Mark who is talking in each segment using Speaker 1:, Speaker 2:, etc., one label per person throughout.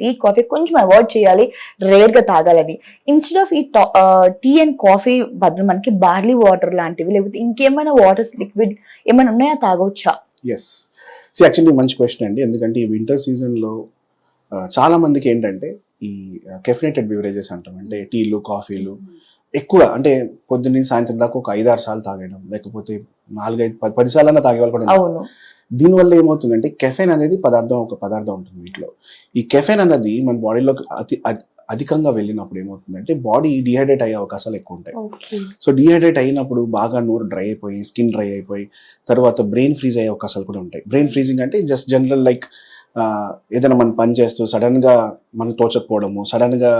Speaker 1: Tea coffee కొంచెం avoid చేయాలి రేర్గా తాగాలని. ఇన్స్టెడ్ ఆఫ్ ఈ టీ అండ్ కాఫీ బదులు మనకి బార్లీ వాటర్ లాంటివి లేకపోతే ఇంకేమైనా వాటర్స్ లిక్విడ్ ఏమైనా ఉన్నాయా తాగొచ్చా?
Speaker 2: ఎస్ సో యాక్చువల్లీ మంచి క్వశ్చన్ అండి. ఎందుకంటే ఈ వింటర్ సీజన్లో చాలా మందికి ఏంటంటే ఈ కెఫినేటెడ్ బివరేజెస్ అంటాం. అంటే టీలు కాఫీలు ఎక్కువ అంటే పొద్దున్నే సాయంత్రం దాకా ఒక ఐదారు సార్లు తాగడం లేకపోతే నాలుగైదు పది పది సార్లు తాగే వాళ్ళు కూడా.
Speaker 1: అవును.
Speaker 2: దీనివల్ల ఏమవుతుందంటే కెఫెన్ అనేది పదార్థం ఒక పదార్థం ఉంటుంది వీటిలో ఈ కెఫెన్ అన్నది మన బాడీలోకి అతి అధికంగా వెళ్ళినప్పుడు ఏమవుతుందంటే బాడీ డిహైడ్రేట్ అయ్యే అవకాశాలు ఎక్కువ ఉంటాయి. సో డిహైడ్రేట్ అయినప్పుడు బాగా నోరు డ్రై అయిపోయి స్కిన్ డ్రై అయిపోయి తర్వాత బ్రెయిన్ ఫ్రీజ్ అయ్యే అవకాశాలు కూడా ఉంటాయి. బ్రెయిన్ ఫ్రీజింగ్ అంటే జస్ట్ జనరల్ లైక్ ఏదైనా మనం పని చేస్తూ సడన్గా మనం తోచకపోవడము సడన్గా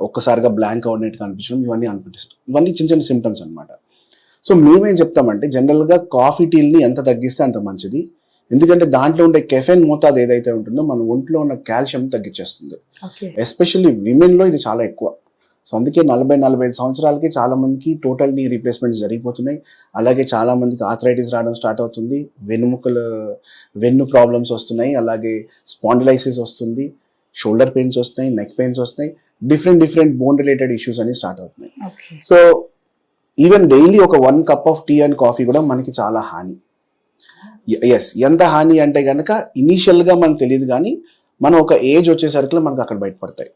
Speaker 2: ఒక్కసారిగా బ్లాంక్ అవునట్టు కనిపించడం ఇవన్నీ అనిపిస్తాయి ఇవన్నీ చిన్న చిన్న సిమ్టమ్స్ అన్నమాట. సో మేమేం చెప్తామంటే జనరల్గా కాఫీ టీల్ని ఎంత తగ్గిస్తే అంత మంచిది. ఎందుకంటే దాంట్లో ఉండే కెఫెన్ మోతాదు ఏదైతే ఉంటుందో మన ఒంట్లో ఉన్న కాల్షియం తగ్గించేస్తుంది. ఎస్పెషల్లీ విమెన్లో ఇది చాలా ఎక్కువ. సో అందుకే నలభై నలభై ఐదు సంవత్సరాలకి చాలా మందికి టోటల్ నీ రీప్లేస్మెంట్స్ జరిగిపోతున్నాయి. అలాగే చాలా మందికి ఆథరైటిస్ రావడం స్టార్ట్ అవుతుంది. వెన్నుముకల వెన్ను ప్రాబ్లమ్స్ వస్తున్నాయి. అలాగే స్పాండిలైసిస్ వస్తుంది. షోల్డర్ పెయిన్స్ వస్తున్నాయి నెక్ పెయిన్స్ వస్తున్నాయి. Different different bone related issues అని స్టార్ట్ అవుతున్నాయి. సో ఈవెన్ డైలీ ఒక one cup of tea and coffee కూడా మనకి చాలా హాని. ఎస్ ఎంత హాని అంటే కనుక ఇనీషియల్గా మనకు తెలియదు కానీ మనం ఒక ఏజ్ వచ్చేసరికి మనకు అక్కడ బయటపడతాయి.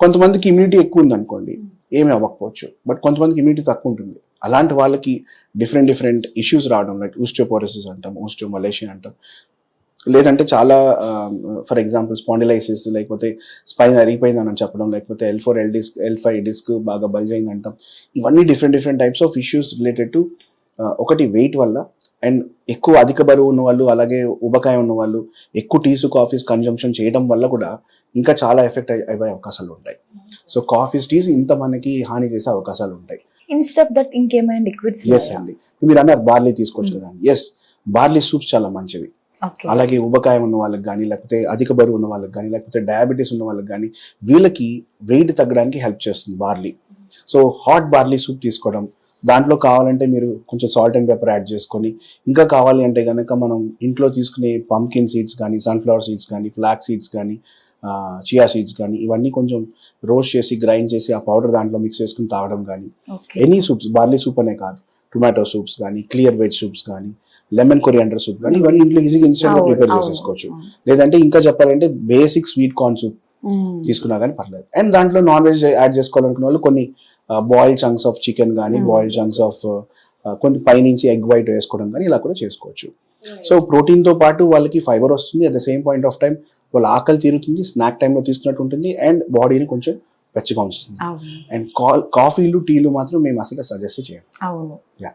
Speaker 2: కొంతమందికి ఇమ్యూనిటీ ఎక్కువ ఉందనుకోండి ఏమీ అవ్వకపోవచ్చు. బట్ కొంతమందికి ఇమ్యూనిటీ తక్కువ ఉంటుంది. అలాంటి వాళ్ళకి డిఫరెంట్ డిఫరెంట్ ఇష్యూస్ రావడం లైక్ ఊస్టోపోరోసిస్ అంటాం ఊస్టో మలేషియా అంటాం. లేదంటే చాలా ఫర్ ఎగ్జాంపుల్ స్పాండిలైసిస్ లేకపోతే స్పైన్ అరిగిపోయిందని చెప్పడం లేకపోతే L four L disc L five disc బాగా బల్జైంగ్ అంటాం ఇవన్నీ different different types of issues related to ఒకటి వెయిట్ వల్ల అండ్ ఎక్కువ అధిక బరువు ఉన్న వాళ్ళు అలాగే ఉబకాయ ఉన్న వాళ్ళు ఎక్కువ టీసు కాఫీస్ కన్జంప్షన్ చేయడం వల్ల కూడా ఇంకా చాలా ఎఫెక్ట్ అయ్యే అవకాశాలు ఉంటాయి. సో కాఫీస్ టీస్ ఇంత మనకి హాని చేసే అవకాశాలు ఉంటాయి.
Speaker 1: ఇన్స్టెడ్ ఆఫ్ దట్ ఇంకేమైనా లిక్విడ్స్
Speaker 2: ఎస్ అండి. మీరు అన్నారు బార్లీ తీసుకోవచ్చు కదా ఎస్ బార్లీ సూప్స్ చాలా మంచివి. అలాగే ఉబకాయం ఉన్న వాళ్ళకి కానీ లేకపోతే అధిక బరువు ఉన్న వాళ్ళకి కానీ లేకపోతే డయాబెటీస్ ఉన్న వాళ్ళకి కానీ వీళ్ళకి వెయిట్ తగ్గడానికి హెల్ప్ చేస్తుంది barley. So hot barley soup తీసుకోవడం దాంట్లో కావాలంటే మీరు కొంచెం సాల్ట్ అండ్ పెప్పర్ యాడ్ చేసుకొని ఇంకా కావాలి అంటే కనుక మనం ఇంట్లో తీసుకునే పంకిన్ సీడ్స్ కానీ సన్ఫ్లవర్ సీడ్స్ కానీ ఫ్లాక్ సీడ్స్ కానీ చియా సీడ్స్ కానీ ఇవన్నీ కొంచెం రోస్ట్ చేసి గ్రైండ్ చేసి ఆ పౌడర్ దాంట్లో మిక్స్ చేసుకుని తాగడం కానీ ఎనీ సూప్స్ బార్లీ సూప్ అనే కాదు టొమాటో సూప్స్ కానీ క్లియర్ వెజ్ సూప్స్ కానీ లెమన్ కొరియాండర్ సూప్ కానీ ఇవన్నీ ఇంట్లో ఈజీగా ఇన్స్టెంట్ ప్రిపేర్ చేసేసుకోవచ్చు. లేదంటే ఇంకా చెప్పాలంటే బేసిక్ స్వీట్ కార్న్ సూప్ తీసుకున్నా కానీ పర్లేదు. అండ్ దాంట్లో నాన్ వెజ్ యాడ్ చేసుకోవాలనుకున్న వాళ్ళు కొన్ని బాయిల్డ్ చంక్స్ ఆఫ్ చికెన్ కానీ. బాయిల్డ్ చంక్స్ ఆఫ్ కొన్ని పైనుంచి ఎగ్ వైట్ వేసుకోవడం కానీ ఇలా కూడా చేసుకోవచ్చు. సో ప్రోటీన్తో పాటు వాళ్ళకి ఫైబర్ వస్తుంది. At the same point of time వాళ్ళ ఆకలి తీరుతుంది స్నాక్ టైంలో తీసుకున్నట్టు ఉంటుంది అండ్ బాడీని కొంచెం వెచ్చగా ఉంచుతుంది. అండ్ కాఫీలు టీలు మాత్రం మేము అసలు సజెస్ట్ చేయం.